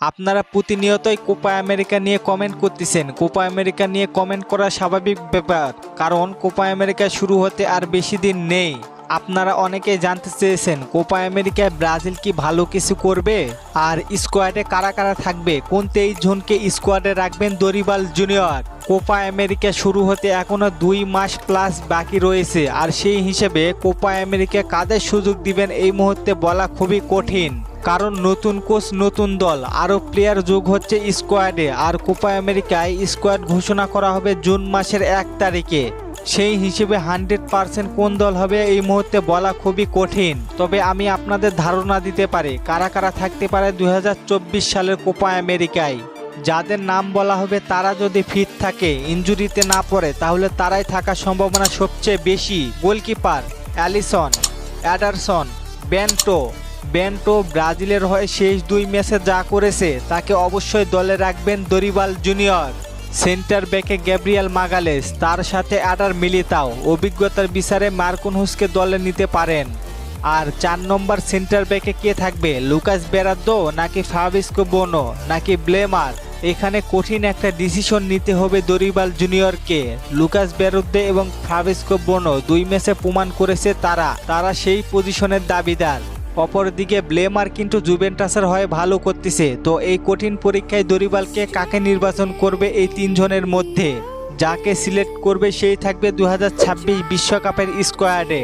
আপনারা প্রতিনিয়তই Copa America নিয়ে কমেন্ট করতেছেন। কোপা আমেরিকা নিয়ে কমেন্ট করা স্বাভাবিক ব্যাপার, কারণ কোপা আমেরিকা শুরু হতে আর বেশি দিন নেই। আপনারা অনেকেই জানতে চেয়েছেন, কোপা আমেরিকায় ব্রাজিল কি ভালো কিছু করবে? আর স্কোয়াডে কারা কারা থাকবে? কোন তেইশ জনকে স্কোয়াডে রাখবেন দরিবাল জুনিয়র কোপা আমেরিকা শুরু হতে এখনও দুই মাস প্লাস বাকি রয়েছে, আর সেই হিসেবে কোপা আমেরিকা কাদের সুযোগ দিবেন এই মুহূর্তে বলা খুবই কঠিন। কারণ নতুন কোচ, নতুন দল। আরও প্লেয়ার যোগ হচ্ছে স্কোয়াডে আর কোপা আমেরিকায় স্কোয়াড ঘোষণা করা হবে জুন মাসের এক তারিখে। সেই হিসেবে হান্ড্রেড পার্সেন্ট কোন দল হবে এই মুহূর্তে বলা খুবই কঠিন। তবে আমি আপনাদের ধারণা দিতে পারি, কারা কারা থাকতে পারে দু হাজার চব্বিশ সালের কোপা আমেরিকায়। যাদের নাম বলা হবে তারা যদি ফিট থাকে ইঞ্জুরিতে না পড়ে, তাহলে তারাই থাকার সম্ভাবনা সবচেয়ে বেশি। Goalkeeper Alisson, Ederson, Bento Bento ব্রাজিলের হয়ে শেষ দুই ম্যাচে যা করেছে, তাকে অবশ্যই দলে রাখবেন দরিবাল জুনিয়র। সেন্টার ব্যাকে গ্যাব্রিয়াল মাগালেস, তার সাথে অ্যাডার মিলিতাও। অভিজ্ঞতার বিচারে মার্কুন হুসকে দলে নিতে পারেন। আর চার নম্বর সেন্টার ব্যাকে কে থাকবে, লুকাস বেরাদ্দো নাকি ফাবিস্কো বোনো, নাকি ব্লেমার? এখানে কঠিন একটা ডিসিশন নিতে হবে দরিবাল জুনিয়রকে। লুকাস বেরুদ্দে এবং ফাবিস্কো বোনো দুই ম্যাচে প্রমাণ করেছে তারা। তারা সেই পজিশনের দাবিদার। অপরদিকে ব্লেমার কিন্তু জুভেন্টাসের হয়ে ভালো করতেছে। তো এই কঠিন পরীক্ষায় দরিবালকে কাকে নির্বাচন করবে এই তিনজনের মধ্যে? যাকে সিলেক্ট করবে সেই থাকবে দু বিশ্বকাপের স্কোয়াডে।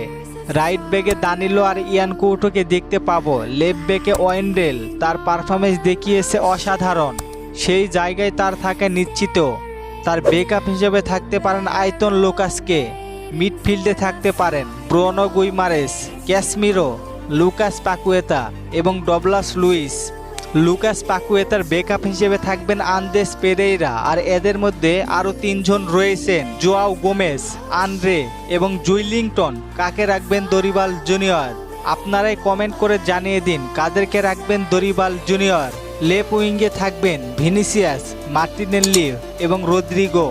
রাইট ব্যাগে দানিলো আর ইয়ান কৌটোকে দেখতে পাবো। লেফট ব্যাকে ওয়েন্ডেল, তার পারফরমেন্স দেখিয়েছে অসাধারণ। সেই জায়গায় তার থাকে নিশ্চিত। তার বেকআপ হিসেবে থাকতে পারেন আয়তন লোকাসকে। মিডফিল্ডে থাকতে পারেন Bruno Guimaraes, Casemiro Lucas Paqueta এবং ডবলাস লুইস। লুকাস পাকুয়েতার বেকআপ হিসেবে থাকবেন আন্দেস পেরেইরা আর এদের মধ্যে আরও তিনজন রয়েছেন জোয়াও গোমেস আন্দ্রে এবং জুইলিংটন। কাকে রাখবেন দরিবাল জুনিয়র? আপনারাই কমেন্ট করে জানিয়ে দিন কাদেরকে রাখবেন দরিবাল জুনিয়র। লেপ উইঙ্গে থাকবেন ভিনিসিয়াস, মার্টিনেল্লি এবং রদ্রিগো।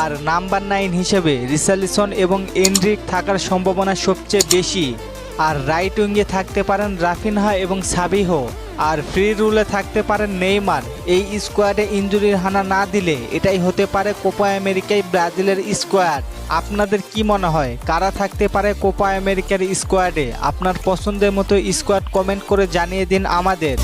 আর নাম্বার নাইন হিসেবে রিসালিসন এবং এনরিক থাকার সম্ভাবনা সবচেয়ে বেশি। আর রাইট উইঙ্গে থাকতে পারেন রাফিনহা এবং সাবিহো। আর ফ্রি রুলে থাকতে পারেন নেইমার। এই স্কোয়াডে ইঞ্জুরির হানা না দিলে এটাই হতে পারে কোপা আমেরিকায় ব্রাজিলের স্কোয়াড। আপনাদের কি মনে হয়? কারা থাকতে পারে কোপা আমেরিকার স্কোয়াডে? আপনার পছন্দের মতো স্কোয়াড কমেন্ট করে জানিয়ে দিন আমাদের।